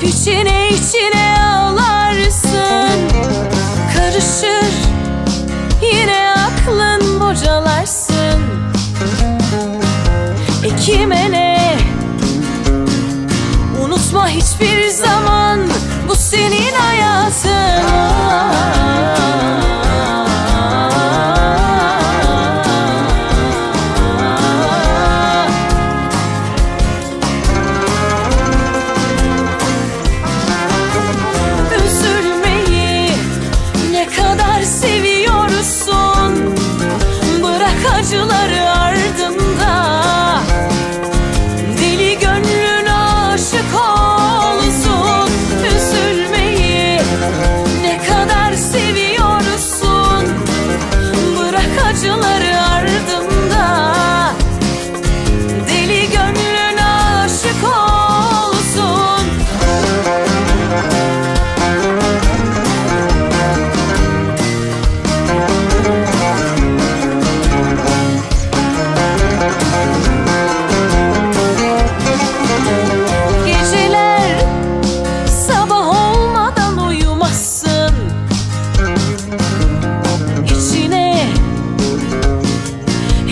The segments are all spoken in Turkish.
Hep içine içine ağlarsın. Karışır yine aklın bocalarsın. E kime ne? Unutma hiçbir zaman bu senin hayatın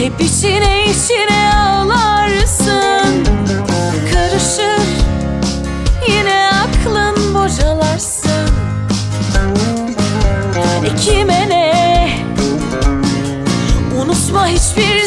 Hep içine içine ağlarsın. Karışır. Yine aklın bocalarsın. E kime ne Unutma hiçbir